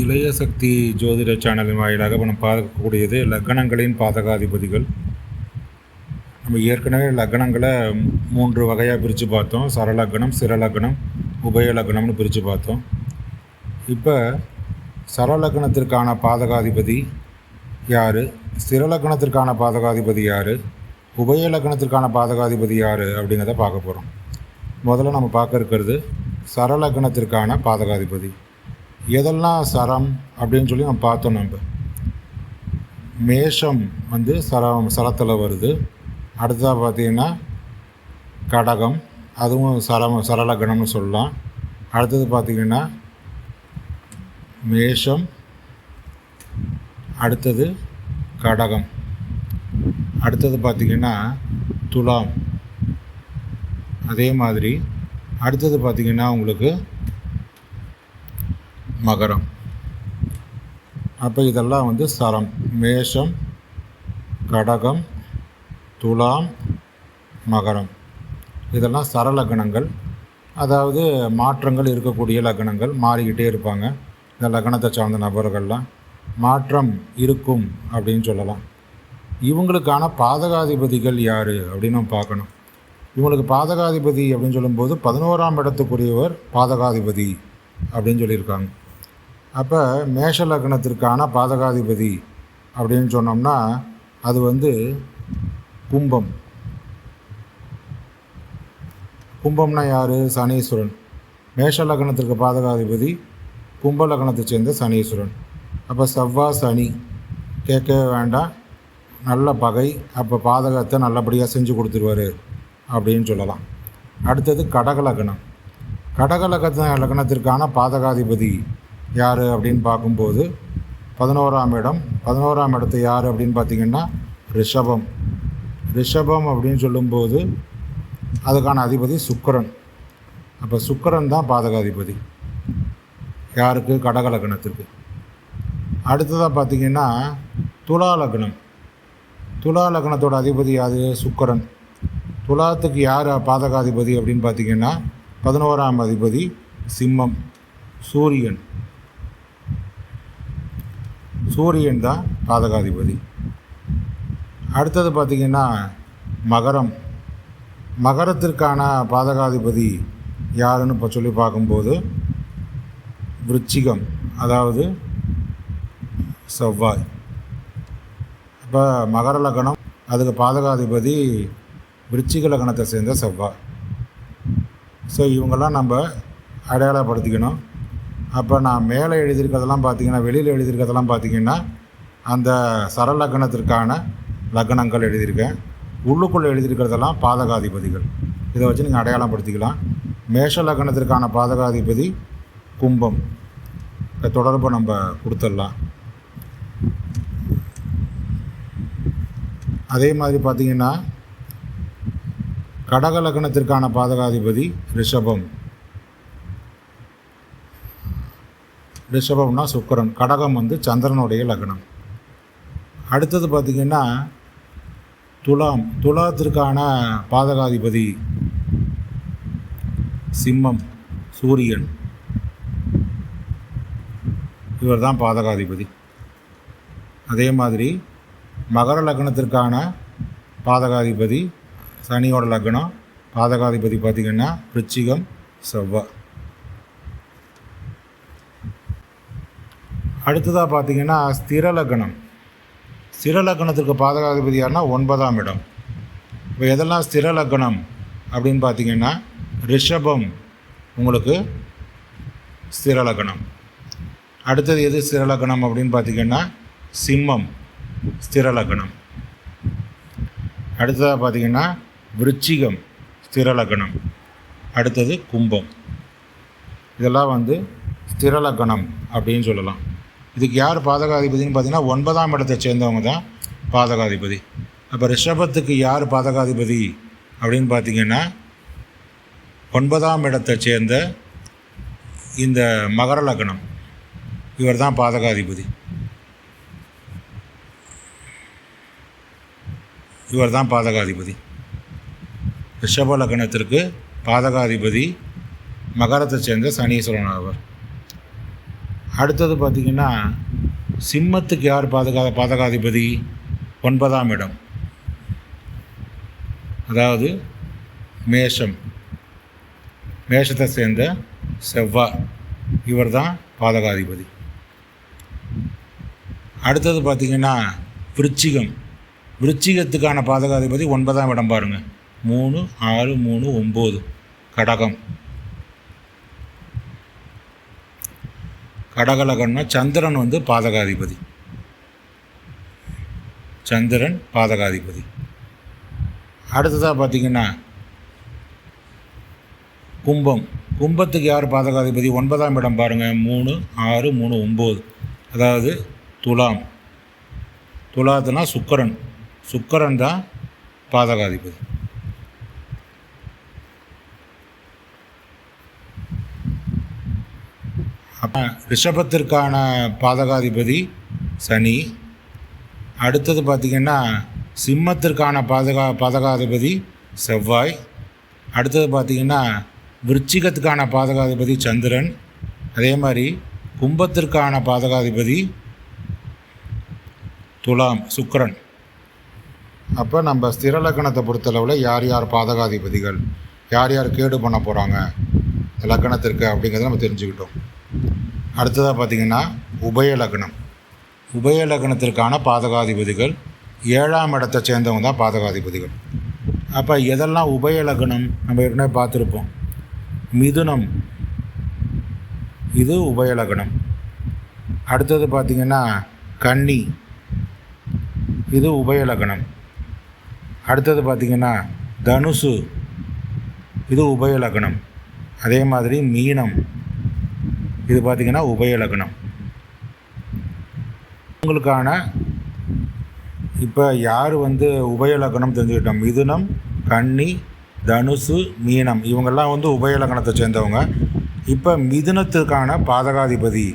இளைய சக்தி ஜோதிட சேனலின் வாயிலாக இப்போ நம்ம பார்க்கக்கூடியது லக்னங்களின் பாதகாதிபதிகள். நம்ம ஏற்கனவே லக்னங்களை மூன்று வகையாக பிரித்து பார்த்தோம். சரலக்னம் சிரலக்னம் உபய லக்னம்னு பிரித்து பார்த்தோம். இப்போ சரலக்னத்திற்கான பாதகாதிபதி யார்? ஸ்திரலக்னத்திற்கான பாதகாதிபதி யார்? உபய லக்னத்திற்கான பாதகாதிபதி யார் அப்படிங்கிறத பார்க்க போகிறோம் முதல்ல நம்ம பார்க்க இருக்கிறது சரலக்னத்திற்கான பாதகாதிபதி. எதெல்லாம் சரம் அப்படின்னு சொல்லி நம்ம பார்த்தோம் நம்ம. மேஷம் வந்து சரம் சரத்தில் வருது. அடுத்ததாக பார்த்திங்கன்னா கடகம் அதுவும் சரம் சரலக்னம்னு சொல்லலாம். அடுத்தது பார்த்திங்கன்னா மேஷம் அடுத்தது கடகம். அடுத்தது பார்த்திங்கன்னா துலாம். அதே மாதிரி அடுத்தது பார்த்திங்கன்னா உங்களுக்கு மகரம். அப்போ இதெல்லாம் வந்து சரம். மேஷம் கடகம் துலாம் மகரம். இதெல்லாம் சரலக்கணங்கள் அதாவது மாற்றங்கள் இருக்கக்கூடிய லக்னங்கள் மாறிக்கிட்டே இருப்பாங்க. இந்த லக்னத்தை சார்ந்த நபர்கள்லாம். மாற்றம் இருக்கும் அப்படின்னு சொல்லலாம். இவங்களுக்கான பாதகாதிபதிகள் யார் அப்படின்னு பார்க்கணும். இவங்களுக்கு பாதகாதிபதி அப்படின்னு சொல்லும்போது பதினோராம் இடத்துக்குரியவர் பாதகாதிபதி அப்படின்னு சொல்லியிருக்காங்க. அப்போ மேஷ லக்னத்திற்கான பாதகாதிபதி அப்படின்னு சொன்னோம்னா அது வந்து கும்பம். கும்பம்னா யார்? சனீஸ்வரன். மேஷ லக்னத்திற்கு பாதகாதிபதி கும்ப லக்னத்தை சேர்ந்த சனீஸ்வரன். அப்போ செவ்வா சனி. கேட்கவே வேண்டாம். நல்ல பகை. அப்போ பாதகத்தை நல்லபடியாக செஞ்சு கொடுத்துருவார் அப்படின்னு சொல்லலாம். அடுத்தது கடக லக்னம். கடக லக்ன லக்னத்திற்கான பாதகாதிபதி யார் அப்படின்னு பார்க்கும்போது பதினோராம் இடம். பதினோராம் இடத்து யார் அப்படின்னு பார்த்தீங்கன்னா ரிஷபம். ரிஷபம் அப்படின்னு சொல்லும்போது அதுக்கான அதிபதி சுக்கரன். அப்போ சுக்கரன் தான் பாதகாதிபதி. யாருக்கு? கடகலக்கணத்திற்கு அடுத்ததாக பார்த்தீங்கன்னா துலா லக்னம். துலா லக்னத்தோட அதிபதி அது சுக்கரன். துலாத்துக்கு யார் பாதகாதிபதி அப்படின்னு பார்த்தீங்கன்னா பதினோராம் அதிபதி சிம்மம் சூரியன். சூரியன் தான் பாதகாதிபதி அடுத்தது பார்த்திங்கன்னா மகரம். மகரத்திற்கான பாதகாதிபதி யாருன்னு இப்போ சொல்லி பார்க்கும்போது விருச்சிகம். அதாவது செவ்வாய். இப்போ மகர லக்னம் அதுக்கு பாதகாதிபதி விருச்சிக லக்னத்தை சேர்ந்த செவ்வாய். ஸோ இவங்கெல்லாம் நம்ம அடையாளப்படுத்திக்கணும். அப்போ நான் மேலே எழுதியிருக்கிறதெல்லாம் பார்த்தீங்கன்னா வெளியில் எழுதியிருக்கிறதெல்லாம் பார்த்தீங்கன்னா அந்த சரலக்கணத்திற்கான லக்னங்கள் எழுதியிருக்கேன். உள்ளுக்குள்ளே எழுதியிருக்கிறதெல்லாம் பாதகாதிபதிகள். இதை வச்சு நீங்கள் அடையாளம் படுத்திக்கலாம் மேஷ லக்னத்திற்கான பாதகாதிபதி கும்பம். தொடர்பை நம்ம கொடுத்துடலாம். அதே மாதிரி பார்த்தீங்கன்னா கடக லக்னத்திற்கான பாதகாதிபதி ரிஷபம். ரிஷபம்னா சுக்கரன் கடகம் வந்து சந்திரனுடைய லக்னம். அடுத்தது பார்த்திங்கன்னா துலாம் துலாத்திற்கான பாதகாதிபதி சிம்மம் சூரியன். இவர் தான் பாதகாதிபதி. அதே மாதிரி மகர லக்னத்திற்கான பாதகாதிபதி சனியோட லக்னம் பாதகாதிபதி பார்த்திங்கன்னா ரிச்சிகம் செவ்வாய் அடுத்ததாக பார்த்தீங்கன்னா ஸ்திர லக்னம். ஸ்திர லக்னத்திற்கு பாதகாதிபதி யாருன்னா ஒன்பதாம் இடம். இப்போ எதெல்லாம் ஸ்திர லக்னம் அப்படின்னு பார்த்தீங்கன்னா ரிஷபம் உங்களுக்கு ஸ்திர லக்னம். அடுத்தது எது ஸ்திர லக்னம் அப்படின்னு பார்த்தீங்கன்னா சிம்மம் ஸ்திர லக்னம். அடுத்ததாக பார்த்தீங்கன்னா விருச்சிகம் ஸ்திர லக்னம். அடுத்தது கும்பம். இதெல்லாம் வந்து ஸ்திர லக்னம் அப்படின்னு சொல்லலாம். இதுக்கு யார் பாதகாதிபதினு பார்த்தீங்கன்னா ஒன்பதாம் இடத்தை சேர்ந்தவங்க தான் பாதகாதிபதி. அப்போ ரிஷபத்துக்கு யார் பாதகாதிபதி அப்படின்னு பார்த்தீங்கன்னா ஒன்பதாம் இடத்தை சேர்ந்த இந்த மகர லக்னம். இவர் தான் பாதகாதிபதி. இவர் தான் பாதகாதிபதி. ரிஷப லக்னத்திற்கு பாதகாதிபதி மகரத்தை சேர்ந்த சனீஸ்வரன் ஆவர். அடுத்தது பார்த்திங்கன்னா சிம்மத்துக்கு யார் பாதகா பாதகாதிபதி? ஒன்பதாம் இடம். அதாவது மேஷம். மேஷத்தை சேர்ந்த செவ்வாய் இவர் தான் பாதகாதிபதி. அடுத்தது பார்த்திங்கன்னா விருச்சிகம். விருச்சிகத்துக்கான பாதகாதிபதி ஒன்பதாம் இடம் பாருங்கள் மூணு ஆறு மூணு ஒம்பது. கடகம். கடகலகன்னா சந்திரன் வந்து பாதகாதிபதி. சந்திரன் பாதகாதிபதி. அடுத்ததாக பார்த்தீங்கன்னா கும்பம். கும்பத்துக்கு யார் பாதகாதிபதி? ஒன்பதாம் இடம் பாருங்கள் மூணு ஆறு மூணு ஒம்பது. அதாவது துலாம். துலாத்துனா சுக்கரன். சுக்கரன் தான் பாதகாதிபதி. அப்போ ரிஷபத்திற்கான பாதகாதிபதி சனி. அடுத்தது பார்த்திங்கன்னா சிம்மத்திற்கான பாதகா பாதகாதிபதி செவ்வாய். அடுத்தது பார்த்திங்கன்னா விருச்சிகத்துக்கான பாதகாதிபதி சந்திரன். அதே மாதிரி கும்பத்திற்கான பாதகாதிபதி துலாம் சுக்கரன். அப்போ நம்ம ஸ்திரலக்கணத்தை பொறுத்தளவில் யார் யார் பாதகாதிபதிகள் யார் யார் கேடு பண்ண போகிறாங்க லக்கணத்திற்கு அப்படிங்கிறத நம்ம தெரிஞ்சுக்கிட்டோம். அடுத்ததாக பார்த்திங்கன்னா உபயலக்னம். உபயலக்னத்திற்கான பாதகாதிபதிகள் ஏழாம் இடத்தை சேர்ந்தவங்க தான் பாதகாதிபதிகள். அப்போ எதெல்லாம் உபயலக்னம் நம்ம ஏற்கனவே பார்த்துருப்போம். மிதுனம். இது உபயலக்னம். அடுத்தது பார்த்திங்கன்னா கன்னி. இது உபயலக்னம். அடுத்தது பார்த்திங்கன்னா தனுசு. இது உபயலக்னம். அதே மாதிரி மீனம். இது பார்த்திங்கன்னா உபயலக்னம் உங்களுக்கான இப்போ யார் வந்து உபயலக்கணம் தெரிஞ்சுக்கிட்டோம்? மிதுனம் கன்னி தனுசு மீனம். இவங்கெல்லாம் வந்து உபயலக்கணத்தை சேர்ந்தவங்க. இப்போ மிதுனத்துக்கான பாதகாதிபதி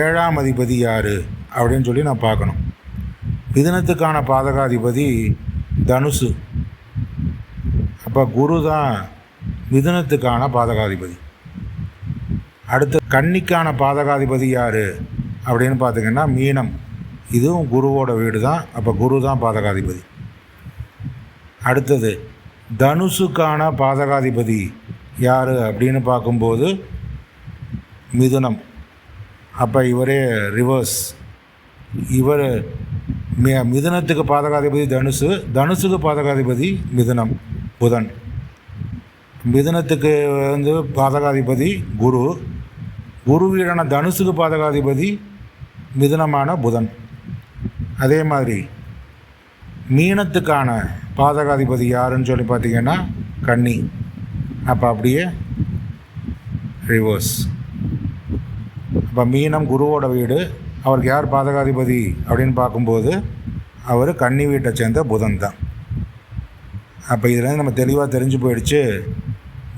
ஏழாம் அதிபதி யார்? அப்படின்னு சொல்லி நான் பார்க்கணும். மிதுனத்துக்கான பாதகாதிபதி தனுசு. அப்போ குரு தான் மிதுனத்துக்கான பாதகாதிபதி. அடுத்து கன்னிக்கான பாதகாதிபதி யார்? அப்படின்னு பார்த்திங்கன்னா மீனம். இதுவும் குருவோட வீடு தான் அப்போ குரு தான் பாதகாதிபதி. அடுத்தது தனுசுக்கான பாதகாதிபதி யார் அப்படின்னு பார்க்கும்போது மிதுனம். அப்போ இவரே ரிவர்ஸ். இவர் மி மிதுனத்துக்கு பாதகாதிபதி தனுசு தனுசுக்கு பாதகாதிபதி மிதுனம் புதன். மிதுனத்துக்கு வந்து பாதகாதிபதி குரு. குரு வீடான தனுசுக்கு பாதகாதிபதி மிதனமான புதன். அதே மாதிரி மீனத்துக்கான பாதகாதிபதி யாருன்னு சொல்லி பார்த்தீங்கன்னா கன்னி. அப்போ அப்படியே ரிவர்ஸ் அப்போ மீனம் குருவோட வீடு அவருக்கு யார் பாதகாதிபதி அப்படின்னு பார்க்கும்போது அவர் கன்னி வீட்டை சேர்ந்த புதன் தான். அப்போ இதுலேருந்து நம்ம தெளிவாக தெரிஞ்சு போயிடுச்சு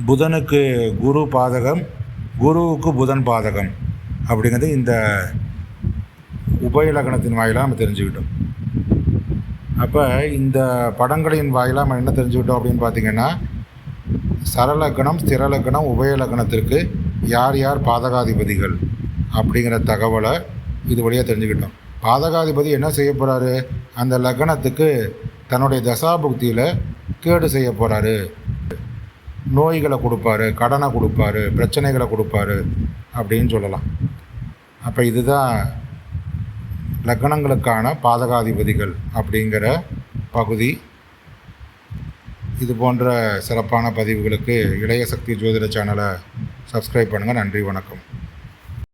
புதனுக்கு குரு பாதகம் குருவுக்கு புதன் பாதகம் அப்படிங்கிறது இந்த உபயலக்கணத்தின் வாயிலாக நம்ம தெரிஞ்சுக்கிட்டோம். அப்போ இந்த படங்களின் வாயிலாக நம்ம என்ன தெரிஞ்சுக்கிட்டோம் அப்படின்னு பார்த்தீங்கன்னா சரலக்கணம் ஸ்திரலக்கணம் உபயலக்கணத்திற்கு யார் யார் பாதகாதிபதிகள் அப்படிங்கிற தகவலை இது வழியாக தெரிஞ்சுக்கிட்டோம். பாதகாதிபதி என்ன செய்ய போகிறாரு அந்த லக்னத்துக்கு தன்னுடைய தசாபுக்தியில் கேடு செய்ய போகிறாரு நோய்களை கொடுப்பாரு கடனை கொடுப்பாரு பிரச்சனைகளை கொடுப்பாரு அப்படின்னு சொல்லலாம். அப்போ இதுதான் லக்னங்களுக்கான பாதகாதிபதிகள் அப்படிங்கிற பகுதி. இது போன்ற சிறப்பான பதிவுகளுக்கு இளைய சக்தி ஜோதிட சேனலை சப்ஸ்கிரைப் பண்ணுங்கள் நன்றி வணக்கம்.